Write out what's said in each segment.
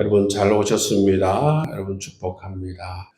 여러분 잘 오셨습니다. 여러분 축복합니다.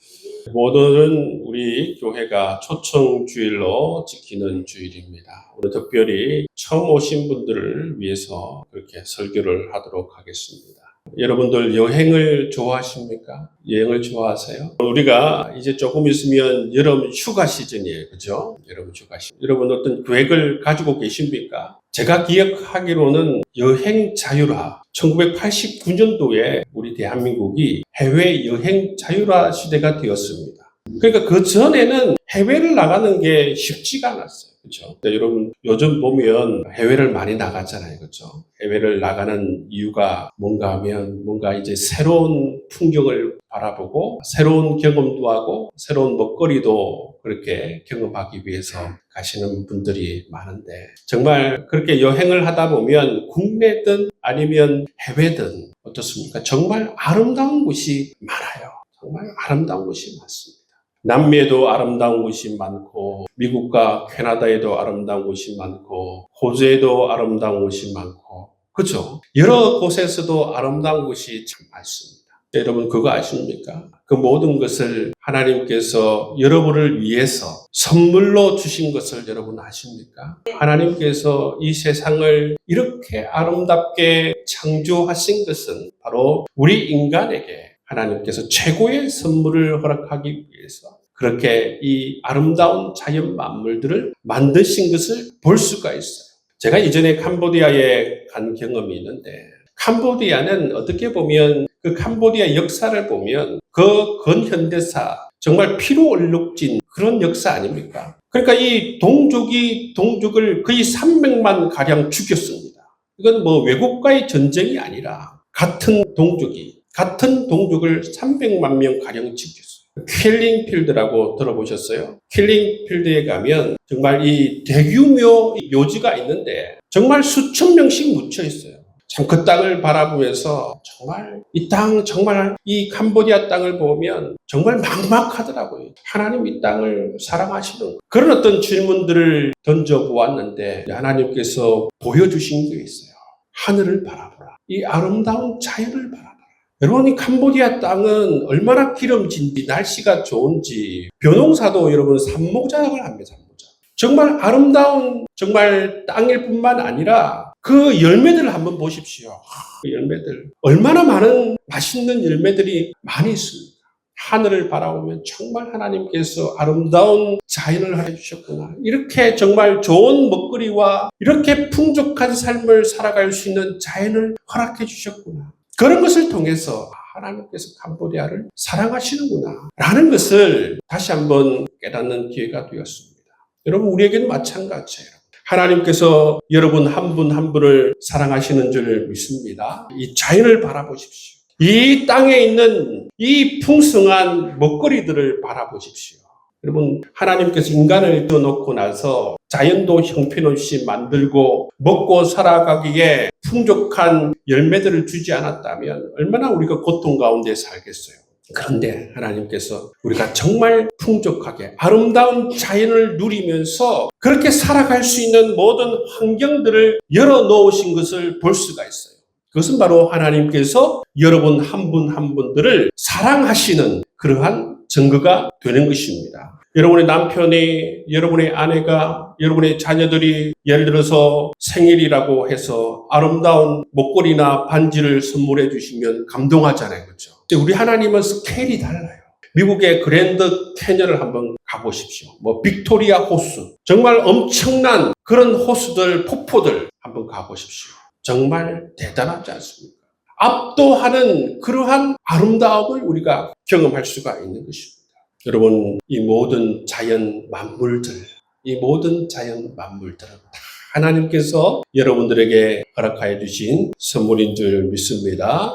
오늘은 우리 교회가 초청 주일로 지키는 주일입니다. 오늘 특별히 처음 오신 분들을 위해서 그렇게 설교를 하도록 하겠습니다. 여러분들 여행을 좋아하십니까? 여행을 좋아하세요? 우리가 이제 조금 있으면 여름 휴가 시즌이에요. 그죠? 여름 휴가 시즌. 여러분 어떤 계획을 가지고 계십니까? 제가 기억하기로는 여행 자율화 1989년도에 우리 대한민국이 해외 여행 자율화 시대가 되었습니다. 그러니까 그 전에는 해외를 나가는 게 쉽지가 않았어요. 그렇죠? 여러분 요즘 보면 해외를 많이 나가잖아요. 그렇죠? 해외를 나가는 이유가 뭔가 하면 뭔가 이제 새로운 풍경을 바라보고 새로운 경험도 하고 새로운 먹거리도 그렇게 경험하기 위해서 가시는 분들이 많은데 정말 그렇게 여행을 하다 보면 국내든 아니면 해외든 어떻습니까? 정말 아름다운 곳이 많아요. 정말 아름다운 곳이 많습니다. 남미에도 아름다운 곳이 많고 미국과 캐나다에도 아름다운 곳이 많고 호주에도 아름다운 곳이 많고 그죠? 여러 곳에서도 아름다운 곳이 참 많습니다. 여러분 그거 아십니까? 그 모든 것을 하나님께서 여러분을 위해서 선물로 주신 것을 여러분 아십니까? 하나님께서 이 세상을 이렇게 아름답게 창조하신 것은 바로 우리 인간에게 하나님께서 최고의 선물을 허락하기 위해서 그렇게 이 아름다운 자연 만물들을 만드신 것을 볼 수가 있어요. 제가 이전에 캄보디아에 간 경험이 있는데 캄보디아는 어떻게 보면 그 캄보디아 역사를 보면 그 근현대사 정말 피로 얼룩진 그런 역사 아닙니까? 그러니까 이 동족이 동족을 거의 300만 가량 죽였습니다. 이건 뭐 외국과의 전쟁이 아니라 같은 동족이 같은 동족을 300만 명 가량 죽였어요. 킬링 필드라고 들어보셨어요? 킬링 필드에 가면 정말 이 대규모 묘지가 있는데 정말 수천 명씩 묻혀 있어요. 참 그 땅을 바라보면서 정말 이 땅 정말 이 캄보디아 땅을 보면 정말 막막하더라고요. 하나님 이 땅을 사랑하시는 그런 어떤 질문들을 던져 보았는데 하나님께서 보여주신 게 있어요. 하늘을 바라보라. 이 아름다운 자연을 바라보라. 여러분, 이 캄보디아 땅은 얼마나 기름진지, 날씨가 좋은지, 벼농사도 여러분 산모작을 합니다, 산모작. 정말 아름다운, 정말 땅일 뿐만 아니라 그 열매들을 한번 보십시오. 그 열매들. 얼마나 많은 맛있는 열매들이 많이 있습니다. 하늘을 바라보면 정말 하나님께서 아름다운 자연을 해주셨구나. 이렇게 정말 좋은 먹거리와 이렇게 풍족한 삶을 살아갈 수 있는 자연을 허락해 주셨구나. 그런 것을 통해서 하나님께서 캄보디아를 사랑하시는구나. 라는 것을 다시 한번 깨닫는 기회가 되었습니다. 여러분, 우리에게는 마찬가지예요. 하나님께서 여러분 한 분한 분을 사랑하시는 줄 믿습니다. 이 자연을 바라보십시오. 이 땅에 있는 이 풍성한 먹거리들을 바라보십시오. 여러분, 하나님께서 인간을 떠놓고 나서 자연도 형편없이 만들고 먹고 살아가기에 풍족한 열매들을 주지 않았다면 얼마나 우리가 고통 가운데 살겠어요. 그런데 하나님께서 우리가 정말 풍족하게 아름다운 자연을 누리면서 그렇게 살아갈 수 있는 모든 환경들을 열어 놓으신 것을 볼 수가 있어요. 그것은 바로 하나님께서 여러분 한 분한 분들을 사랑하시는 그러한 증거가 되는 것입니다. 여러분의 남편이, 여러분의 아내가, 여러분의 자녀들이 예를 들어서 생일이라고 해서 아름다운 목걸이나 반지를 선물해 주시면 감동하잖아요. 그렇죠? 우리 하나님은 스케일이 달라요. 미국의 그랜드 캐년을 한번 가보십시오. 뭐 빅토리아 호수. 정말 엄청난 그런 호수들, 폭포들 한번 가보십시오. 정말 대단하지 않습니까? 압도하는 그러한 아름다움을 우리가 경험할 수가 있는 것입니다. 여러분, 이 모든 자연 만물들, 이 모든 자연 만물들은 다 하나님께서 여러분들에게 허락하여 주신 선물인 줄 믿습니다.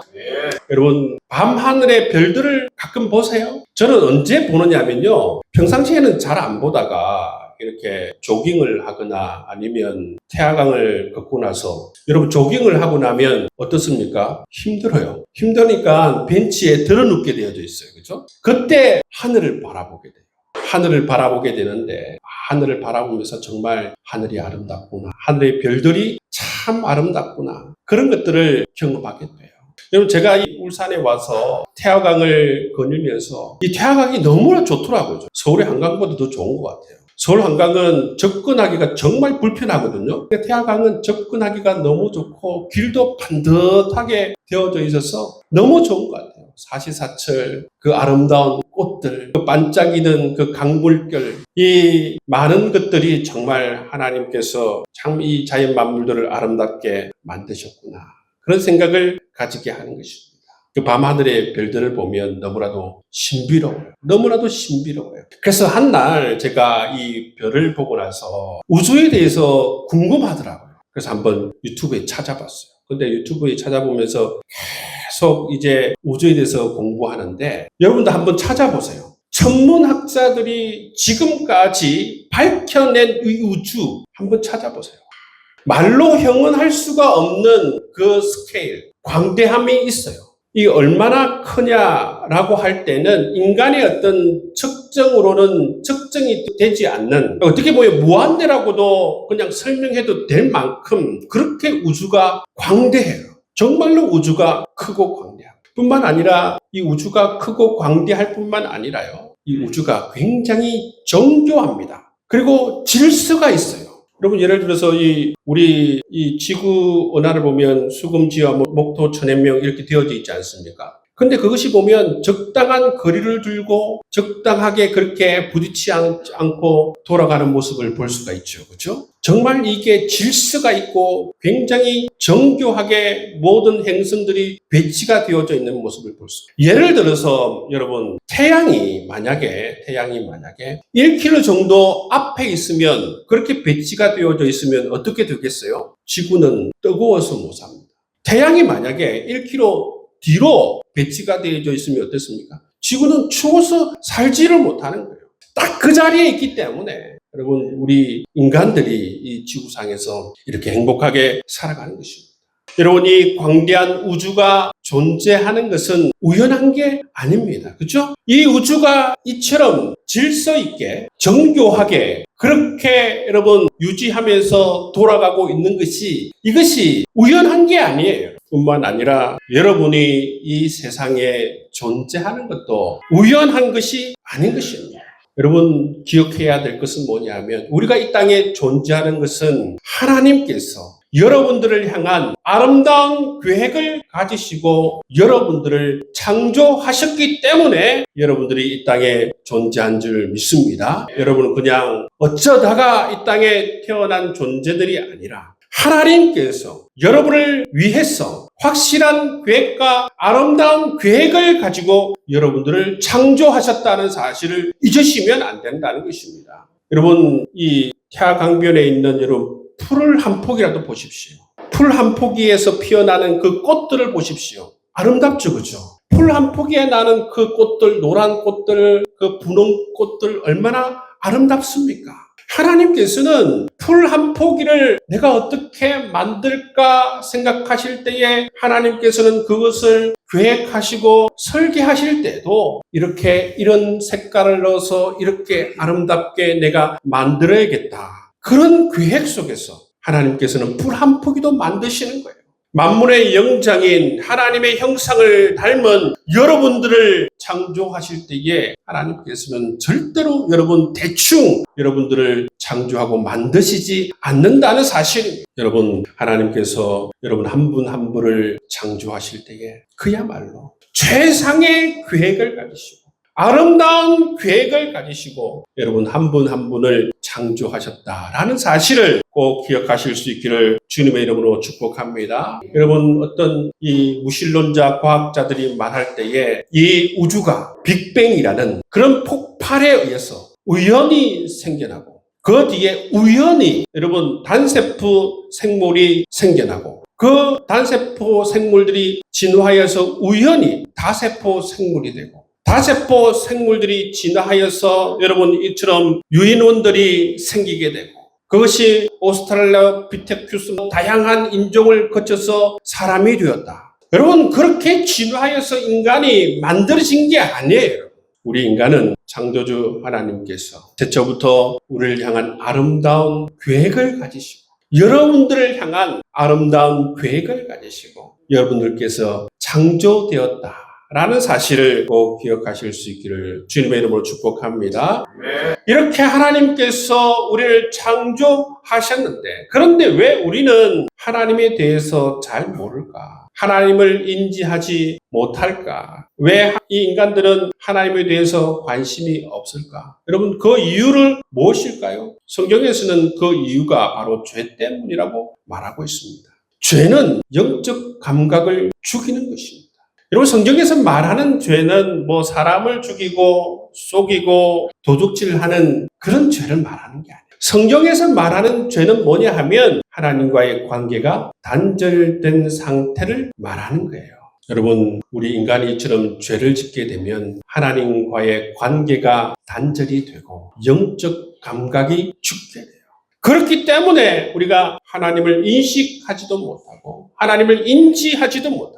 여러분, 밤하늘의 별들을 가끔 보세요? 저는 언제 보느냐면요. 평상시에는 잘 안 보다가 이렇게 조깅을 하거나 아니면 태화강을 걷고 나서 여러분 조깅을 하고 나면 어떻습니까? 힘들어요. 힘드니까 벤치에 들어 눕게 되어져 있어요. 그죠? 그때 하늘을 바라보게 돼요. 하늘을 바라보게 되는데 하늘을 바라보면서 정말 하늘이 아름답구나. 하늘의 별들이 참 아름답구나. 그런 것들을 경험하게 돼요. 여러분 제가 이 울산에 와서 태화강을 거닐면서 이 태화강이 너무나 좋더라고요. 서울의 한강보다 더 좋은 것 같아요. 서울 한강은 접근하기가 정말 불편하거든요. 태화강은 접근하기가 너무 좋고 길도 반듯하게 되어져 있어서 너무 좋은 것 같아요. 사시사철 그 아름다운 꽃들, 그 반짝이는 그 강물결, 이 많은 것들이 정말 하나님께서 참 이 자연 만물들을 아름답게 만드셨구나. 그런 생각을 가지게 하는 것입니다. 그 밤하늘의 별들을 보면 너무나도 신비로워요. 너무나도 신비로워요. 그래서 한 날 제가 이 별을 보고 나서 우주에 대해서 궁금하더라고요. 그래서 한번 유튜브에 찾아봤어요. 근데 유튜브에 찾아보면서 계속 이제 우주에 대해서 공부하는데 여러분도 한번 찾아보세요. 천문학자들이 지금까지 밝혀낸 이 우주 한번 찾아보세요. 말로 형언할 수가 없는 그 스케일, 광대함이 있어요. 이 얼마나 크냐라고 할 때는 인간의 어떤 측정으로는 측정이 되지 않는 어떻게 보면 무한대라고도 그냥 설명해도 될 만큼 그렇게 우주가 광대해요. 정말로 우주가 크고 광대해요. 뿐만 아니라 이 우주가 크고 광대할 뿐만 아니라요. 이 우주가 굉장히 정교합니다. 그리고 질서가 있어요. 여러분 예를 들어서 이 우리 이 지구 은하를 보면 수금지와 뭐 목토 천해명 이렇게 되어져 있지 않습니까? 근데 그것이 보면 적당한 거리를 두고 적당하게 그렇게 부딪히지 않- 않고 돌아가는 모습을 볼 수가 있죠. 그렇죠? 정말 이게 질서가 있고 굉장히 정교하게 모든 행성들이 배치가 되어져 있는 모습을 볼 수. 예를 들어서 여러분 태양이 만약에 태양이 만약에 1km 정도 앞에 있으면 그렇게 배치가 되어져 있으면 어떻게 되겠어요? 지구는 뜨거워서 못 삽니다. 태양이 만약에 1km 뒤로 배치가 되어져 있으면 어떻습니까? 지구는 추워서 살지를 못하는 거예요. 딱 그 자리에 있기 때문에 여러분 우리 인간들이 이 지구상에서 이렇게 행복하게 살아가는 것입니다. 여러분 이 광대한 우주가 존재하는 것은 우연한 게 아닙니다. 그렇죠? 이 우주가 이처럼 질서 있게 정교하게 그렇게 여러분 유지하면서 돌아가고 있는 것이 이것이 우연한 게 아니에요. 뿐만 아니라 여러분이 이 세상에 존재하는 것도 우연한 것이 아닌 것입니다. 여러분 기억해야 될 것은 뭐냐면 우리가 이 땅에 존재하는 것은 하나님께서 여러분들을 향한 아름다운 계획을 가지시고 여러분들을 창조하셨기 때문에 여러분들이 이 땅에 존재한 줄 믿습니다. 여러분은 그냥 어쩌다가 이 땅에 태어난 존재들이 아니라 하나님께서 여러분을 위해서 확실한 계획과 아름다운 계획을 가지고 여러분들을 창조하셨다는 사실을 잊으시면 안 된다는 것입니다. 여러분, 이 태아강변에 있는 여러분, 풀을 한 폭이라도 보십시오. 풀 한 포기에서 피어나는 그 꽃들을 보십시오. 아름답죠, 그죠? 풀 한 포기에 나는 그 꽃들, 노란 꽃들, 그 분홍 꽃들 얼마나 아름답습니까? 하나님께서는 풀 한 포기를 내가 어떻게 만들까 생각하실 때에 하나님께서는 그것을 계획하시고 설계하실 때도 이렇게 이런 색깔을 넣어서 이렇게 아름답게 내가 만들어야겠다. 그런 계획 속에서 하나님께서는 풀 한 포기도 만드시는 거예요. 만물의 영장인 하나님의 형상을 닮은 여러분들을 창조하실 때에 하나님께서는 절대로 여러분 대충 여러분들을 창조하고 만드시지 않는다는 사실입니다. 여러분 하나님께서 여러분 한분한 분을 창조하실 때에 그야말로 최상의 계획을 가지시고 아름다운 계획을 가지시고 여러분 한분한 분을 창조하셨다라는 사실을 꼭 기억하실 수 있기를 주님의 이름으로 축복합니다. 여러분 어떤 이 무신론자 과학자들이 말할 때에 이 우주가 빅뱅이라는 그런 폭발에 의해서 우연히 생겨나고 그 뒤에 우연히 여러분 단세포 생물이 생겨나고 그 단세포 생물들이 진화하여서 우연히 다세포 생물이 되고 다세포 생물들이 진화하여서 여러분 이처럼 유인원들이 생기게 되고 그것이 오스트랄로피테쿠스 다양한 인종을 거쳐서 사람이 되었다. 여러분 그렇게 진화하여서 인간이 만들어진 게 아니에요. 우리 인간은 창조주 하나님께서 태초부터 우리를 향한 아름다운 계획을 가지시고 여러분들을 향한 아름다운 계획을 가지시고 여러분들께서 창조되었다. 라는 사실을 꼭 기억하실 수 있기를 주님의 이름으로 축복합니다. 이렇게 하나님께서 우리를 창조하셨는데, 그런데 왜 우리는 하나님에 대해서 잘 모를까? 하나님을 인지하지 못할까? 왜 이 인간들은 하나님에 대해서 관심이 없을까? 여러분, 그 이유를 무엇일까요? 성경에서는 그 이유가 바로 죄 때문이라고 말하고 있습니다. 죄는 영적 감각을 죽이는 것입니다. 여러분 성경에서 말하는 죄는 뭐 사람을 죽이고 속이고 도둑질하는 그런 죄를 말하는 게 아니에요. 성경에서 말하는 죄는 뭐냐 하면 하나님과의 관계가 단절된 상태를 말하는 거예요. 여러분 우리 인간이 이처럼 죄를 짓게 되면 하나님과의 관계가 단절이 되고 영적 감각이 죽게 돼요. 그렇기 때문에 우리가 하나님을 인식하지도 못하고 하나님을 인지하지도 못하고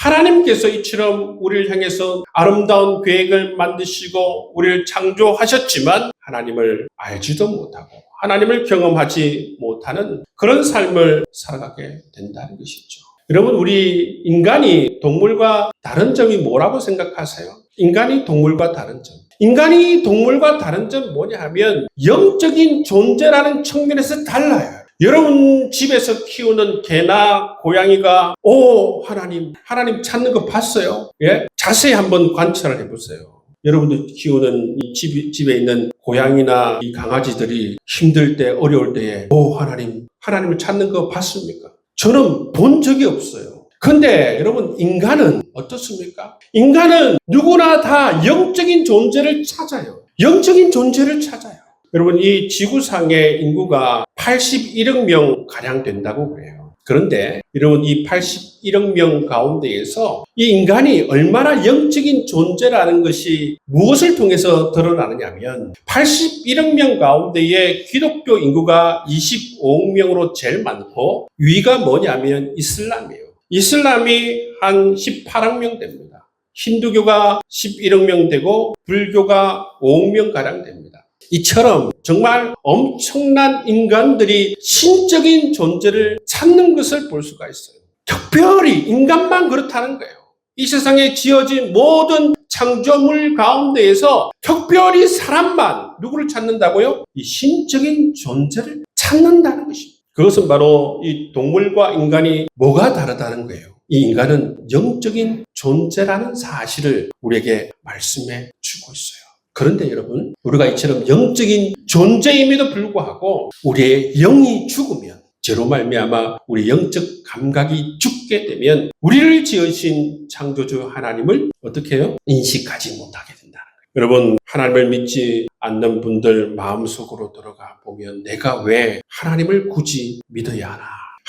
하나님께서 이처럼 우리를 향해서 아름다운 계획을 만드시고 우리를 창조하셨지만 하나님을 알지도 못하고 하나님을 경험하지 못하는 그런 삶을 살아가게 된다는 것이죠. 여러분, 우리 인간이 동물과 다른 점이 뭐라고 생각하세요? 인간이 동물과 다른 점. 인간이 동물과 다른 점 뭐냐 하면 영적인 존재라는 측면에서 달라요. 여러분 집에서 키우는 개나 고양이가 오 하나님 하나님 찾는 거 봤어요? 예? 자세히 한번 관찰을 해보세요. 여러분들 키우는 이 집, 집에 있는 고양이나 이 강아지들이 힘들 때 어려울 때에 오 하나님 하나님을 찾는 거 봤습니까? 저는 본 적이 없어요. 근데 여러분 인간은 어떻습니까? 인간은 누구나 다 영적인 존재를 찾아요. 영적인 존재를 찾아요. 여러분 이 지구상의 인구가 81억 명 가량 된다고 그래요. 그런데 여러분 이 81억 명 가운데에서 이 인간이 얼마나 영적인 존재라는 것이 무엇을 통해서 드러나느냐면 81억 명 가운데에 기독교 인구가 25억 명으로 제일 많고 위가 뭐냐면 이슬람이에요. 이슬람이 한 18억 명 됩니다. 힌두교가 11억 명 되고 불교가 5억 명 가량 됩니다. 이처럼 정말 엄청난 인간들이 신적인 존재를 찾는 것을 볼 수가 있어요. 특별히 인간만 그렇다는 거예요. 이 세상에 지어진 모든 창조물 가운데에서 특별히 사람만 누구를 찾는다고요? 이 신적인 존재를 찾는다는 것입니다. 그것은 바로 이 동물과 인간이 뭐가 다르다는 거예요. 이 인간은 영적인 존재라는 사실을 우리에게 말씀해 주고 있어요. 그런데 여러분, 우리가 이처럼 영적인 존재임에도 불구하고 우리의 영이 죽으면 죄로 말미암아 우리 영적 감각이 죽게 되면 우리를 지으신 창조주 하나님을 어떻게 해요? 인식하지 못하게 된다는 거예요. 여러분, 하나님을 믿지 않는 분들 마음속으로 들어가 보면 내가 왜 하나님을 굳이 믿어야 하나?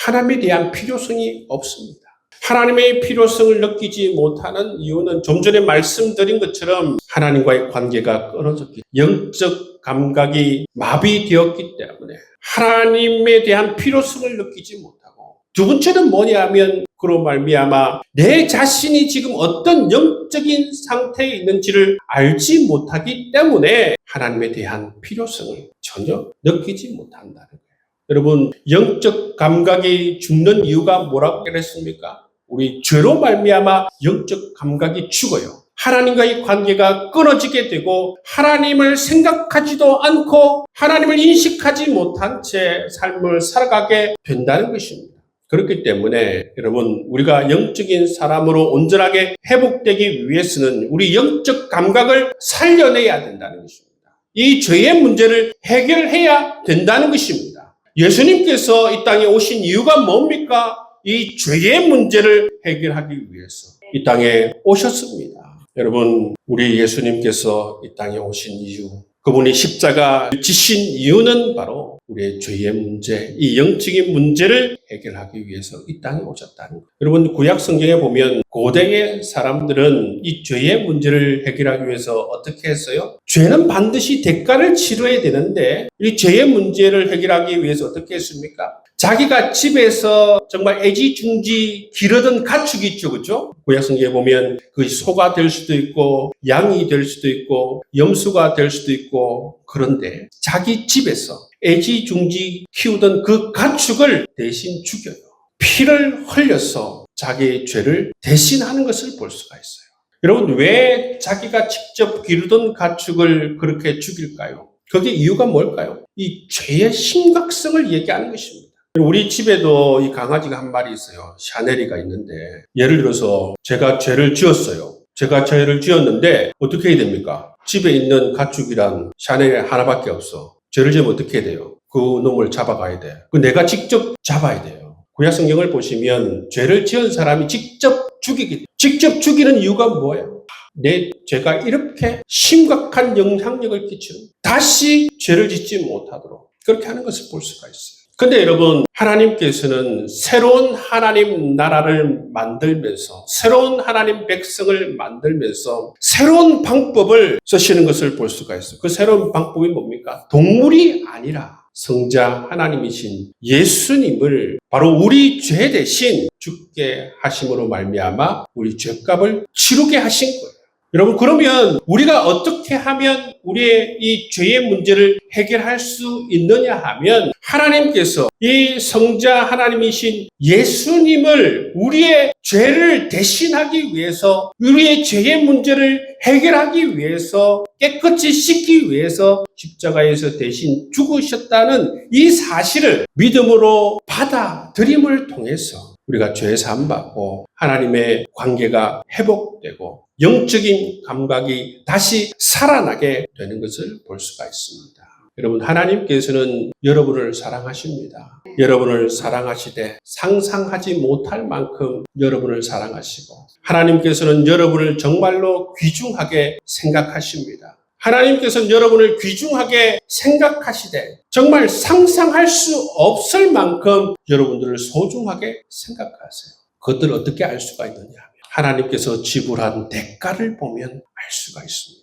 하나님에 대한 필요성이 없습니다. 하나님의 필요성을 느끼지 못하는 이유는 좀 전에 말씀드린 것처럼 하나님과의 관계가 끊어졌기, 영적 감각이 마비되었기 때문에 하나님에 대한 필요성을 느끼지 못하고 두 번째는 뭐냐면 그로 말미암아 내 자신이 지금 어떤 영적인 상태에 있는지를 알지 못하기 때문에 하나님에 대한 필요성을 전혀 느끼지 못한다는 거예요. 여러분 영적 감각이 죽는 이유가 뭐라고 그랬습니까? 우리 죄로 말미암아 영적 감각이 죽어요. 하나님과의 관계가 끊어지게 되고 하나님을 생각하지도 않고 하나님을 인식하지 못한 채 삶을 살아가게 된다는 것입니다. 그렇기 때문에 여러분 우리가 영적인 사람으로 온전하게 회복되기 위해서는 우리 영적 감각을 살려내야 된다는 것입니다. 이 죄의 문제를 해결해야 된다는 것입니다. 예수님께서 이 땅에 오신 이유가 뭡니까? 이 죄의 문제를 해결하기 위해서 이 땅에 오셨습니다. 여러분, 우리 예수님께서 이 땅에 오신 이유, 그분이 십자가 지신 이유는 바로 우리의 죄의 문제, 이 영적인 문제를 해결하기 위해서 이 땅에 오셨다는 거예요. 여러분, 구약 성경에 보면 고대의 사람들은 이 죄의 문제를 해결하기 위해서 어떻게 했어요? 죄는 반드시 대가를 치러야 되는데 이 죄의 문제를 해결하기 위해서 어떻게 했습니까? 자기가 집에서 정말 애지중지 기르던 가축이 있죠, 그죠? 구약 성경에 보면 그 소가 될 수도 있고, 양이 될 수도 있고, 염수가 될 수도 있고, 그런데 자기 집에서 애지중지 키우던 그 가축을 대신 죽여요. 피를 흘려서 자기의 죄를 대신하는 것을 볼 수가 있어요. 여러분, 왜 자기가 직접 기르던 가축을 그렇게 죽일까요? 그게 이유가 뭘까요? 이 죄의 심각성을 얘기하는 것입니다. 우리 집에도 이 강아지가 한 마리 있어요. 샤넬이가 있는데, 예를 들어서 제가 죄를 지었어요. 제가 죄를 지었는데, 어떻게 해야 됩니까? 집에 있는 가축이란 샤넬이 하나밖에 없어. 죄를 지으면 어떻게 해야 돼요? 그 놈을 잡아가야 돼. 그 내가 직접 잡아야 돼요. 구약 성경을 보시면 죄를 지은 사람이 직접 죽이기, 직접 죽이는 이유가 뭐예요? 내 죄가 이렇게 심각한 영향력을 끼치는 다시 죄를 짓지 못하도록 그렇게 하는 것을 볼 수가 있어요. 근데 여러분, 하나님께서는 새로운 하나님 나라를 만들면서, 새로운 하나님 백성을 만들면서, 새로운 방법을 쓰시는 것을 볼 수가 있어요. 그 새로운 방법이 뭡니까? 동물이 아니라 성자 하나님이신 예수님을 바로 우리 죄 대신 죽게 하심으로 말미암아 우리 죄값을 치르게 하신 거예요. 여러분 그러면 우리가 어떻게 하면 우리의 이 죄의 문제를 해결할 수 있느냐 하면 하나님께서 이 성자 하나님이신 예수님을 우리의 죄를 대신하기 위해서 우리의 죄의 문제를 해결하기 위해서 깨끗이 씻기 위해서 십자가에서 대신 죽으셨다는 이 사실을 믿음으로 받아들임을 통해서 우리가 죄 사함 받고 하나님의 관계가 회복되고 영적인 감각이 다시 살아나게 되는 것을 볼 수가 있습니다. 여러분 하나님께서는 여러분을 사랑하십니다. 여러분을 사랑하시되 상상하지 못할 만큼 여러분을 사랑하시고 하나님께서는 여러분을 정말로 귀중하게 생각하십니다. 하나님께서는 여러분을 귀중하게 생각하시되 정말 상상할 수 없을 만큼 여러분들을 소중하게 생각하세요. 그것들을 어떻게 알 수가 있느냐 하나님께서 지불한 대가를 보면 알 수가 있습니다.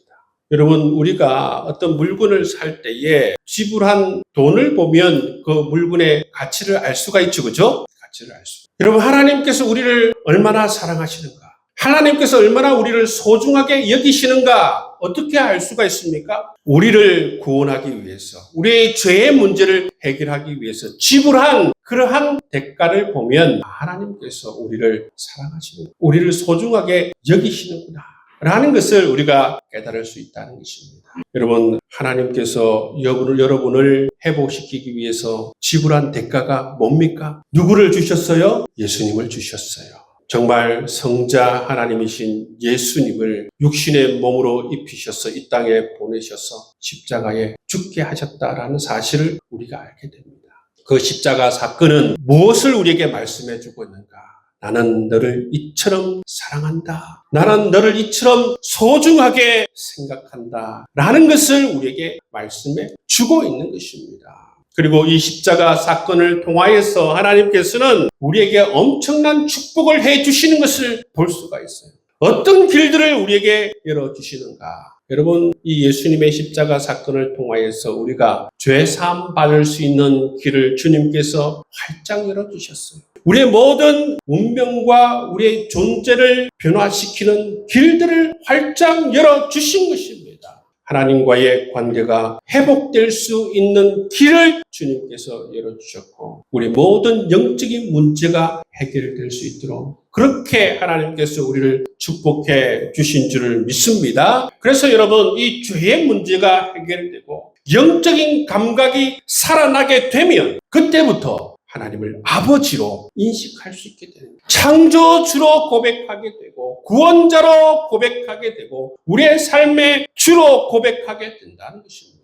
여러분 우리가 어떤 물건을 살 때에 지불한 돈을 보면 그 물건의 가치를 알 수가 있죠. 그죠? 가치를 알 수. 여러분 하나님께서 우리를 얼마나 사랑하시는가? 하나님께서 얼마나 우리를 소중하게 여기시는가 어떻게 알 수가 있습니까? 우리를 구원하기 위해서, 우리의 죄의 문제를 해결하기 위해서 지불한 그러한 대가를 보면 하나님께서 우리를 사랑하시는, 우리를 소중하게 여기시는구나. 라는 것을 우리가 깨달을 수 있다는 것입니다. 여러분, 하나님께서 여러분을, 여러분을 회복시키기 위해서 지불한 대가가 뭡니까? 누구를 주셨어요? 예수님을 주셨어요. 정말 성자 하나님이신 예수님을 육신의 몸으로 입히셔서 이 땅에 보내셔서 십자가에 죽게 하셨다라는 사실을 우리가 알게 됩니다. 그 십자가 사건은 무엇을 우리에게 말씀해 주고 있는가? 나는 너를 이처럼 사랑한다. 나는 너를 이처럼 소중하게 생각한다. 라는 것을 우리에게 말씀해 주고 있는 것입니다. 그리고 이 십자가 사건을 통하여서 하나님께서는 우리에게 엄청난 축복을 해 주시는 것을 볼 수가 있어요. 어떤 길들을 우리에게 열어 주시는가? 여러분, 이 예수님의 십자가 사건을 통하여서 우리가 죄 사함 받을 수 있는 길을 주님께서 활짝 열어 주셨어요. 우리의 모든 운명과 우리의 존재를 변화시키는 길들을 활짝 열어 주신 것입니다. 하나님과의 관계가 회복될 수 있는 길을 주님께서 열어 주셨고, 우리 모든 영적인 문제가 해결될 수 있도록 그렇게 하나님께서 우리를 축복해 주신 줄을 믿습니다. 그래서 여러분, 이 죄의 문제가 해결되고, 영적인 감각이 살아나게 되면, 그때부터 하나님을 아버지로 인식할 수 있게 되는. 창조주로 고백하게 되고 구원자로 고백하게 되고 우리의 삶의 주로 고백하게 된다는 것입니다.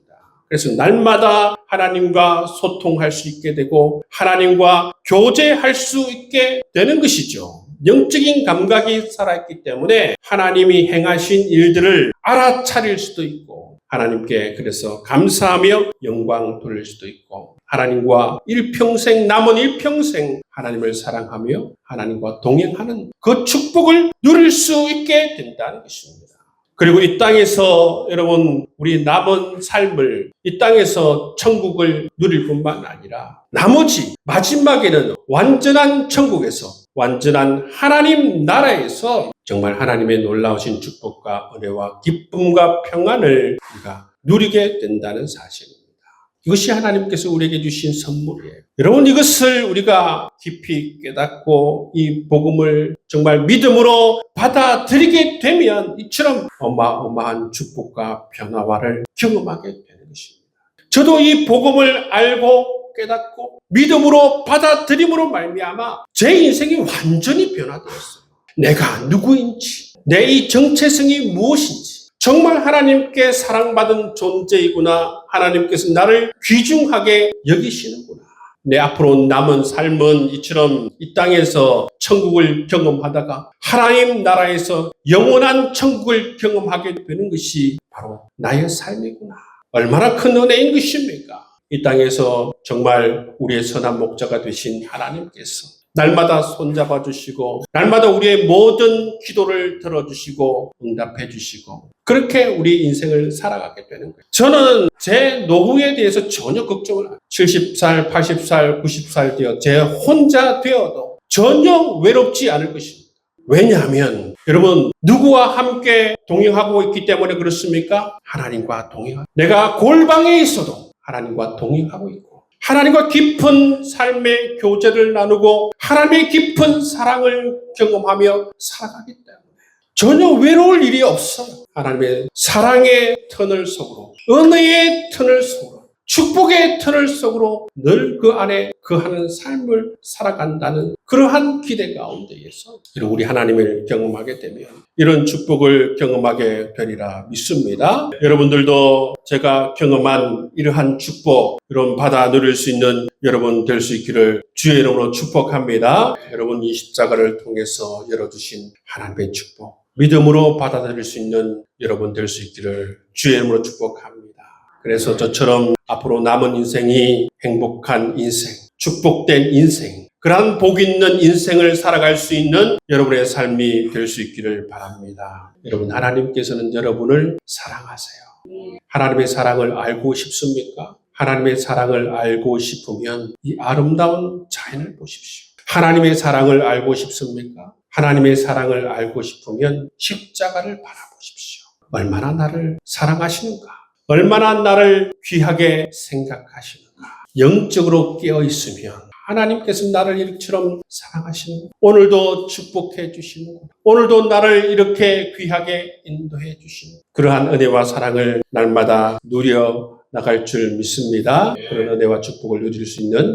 그래서 날마다 하나님과 소통할 수 있게 되고 하나님과 교제할 수 있게 되는 것이죠. 영적인 감각이 살아있기 때문에 하나님이 행하신 일들을 알아차릴 수도 있고 하나님께 그래서 감사하며 영광 돌릴 수도 있고 하나님과 일평생 남은 일평생 하나님을 사랑하며 하나님과 동행하는 그 축복을 누릴 수 있게 된다는 것입니다. 그리고 이 땅에서 여러분 우리 남은 삶을 이 땅에서 천국을 누릴 뿐만 아니라 나머지 마지막에는 완전한 천국에서 완전한 하나님 나라에서 정말 하나님의 놀라우신 축복과 은혜와 기쁨과 평안을 우리가 누리게 된다는 사실입니다. 이것이 하나님께서 우리에게 주신 선물이에요. 여러분 이것을 우리가 깊이 깨닫고 이 복음을 정말 믿음으로 받아들이게 되면 이처럼 어마어마한 축복과 변화와를 경험하게 되는 것입니다. 저도 이 복음을 알고 깨닫고 믿음으로 받아들임으로 말미암아 제 인생이 완전히 변화되었어요. 내가 누구인지, 내 이 정체성이 무엇인지, 정말 하나님께 사랑받은 존재이구나. 하나님께서 나를 귀중하게 여기시는구나. 내 앞으로 남은 삶은 이처럼 이 땅에서 천국을 경험하다가 하나님 나라에서 영원한 천국을 경험하게 되는 것이 바로 나의 삶이구나. 얼마나 큰 은혜인 것입니까? 이 땅에서 정말 우리의 선한 목자가 되신 하나님께서 날마다 손잡아 주시고 날마다 우리의 모든 기도를 들어주시고 응답해 주시고 그렇게 우리 인생을 살아가게 되는 거예요. 저는 제 노후에 대해서 전혀 걱정을 안 해요. 70살, 80살, 90살 되어 제 혼자 되어도 전혀 외롭지 않을 것입니다. 왜냐하면 여러분 누구와 함께 동행하고 있기 때문에 그렇습니까? 하나님과 동행. 내가 골방에 있어도 하나님과 동행하고 있고 하나님과 깊은 삶의 교제를 나누고 하나님의 깊은 사랑을 경험하며 살아가기 때문에 전혀 외로울 일이 없어요. 하나님의 사랑의 터널 속으로 은혜의 터널 속으로 축복의 터널 속으로 늘 그 안에 그하는 삶을 살아간다는 그러한 기대 가운데에서 우리 하나님을 경험하게 되면 이런 축복을 경험하게 되리라 믿습니다. 여러분들도 제가 경험한 이러한 축복, 이런 받아 누릴 수 있는 여러분 될 수 있기를 주의 이름으로 축복합니다. 여러분 이 십자가를 통해서 열어주신 하나님의 축복, 믿음으로 받아들일 수 있는 여러분 될 수 있기를 주의 이름으로 축복합니다. 그래서 저처럼 앞으로 남은 인생이 행복한 인생, 축복된 인생, 그러한 복 있는 인생을 살아갈 수 있는 여러분의 삶이 될 수 있기를 바랍니다. 여러분, 하나님께서는 여러분을 사랑하세요. 하나님의 사랑을 알고 싶습니까? 하나님의 사랑을 알고 싶으면 이 아름다운 자연을 보십시오. 하나님의 사랑을 알고 싶습니까? 하나님의 사랑을 알고 싶으면 십자가를 바라보십시오. 얼마나 나를 사랑하시는가? 얼마나 나를 귀하게 생각하시는가? 영적으로 깨어 있으면 하나님께서 나를 이처럼 사랑하시는 오늘도 축복해 주시는 오늘도 나를 이렇게 귀하게 인도해 주시는 그러한 은혜와 사랑을 날마다 누려 나갈 줄 믿습니다. 그런 은혜와 축복을 누릴 수 있는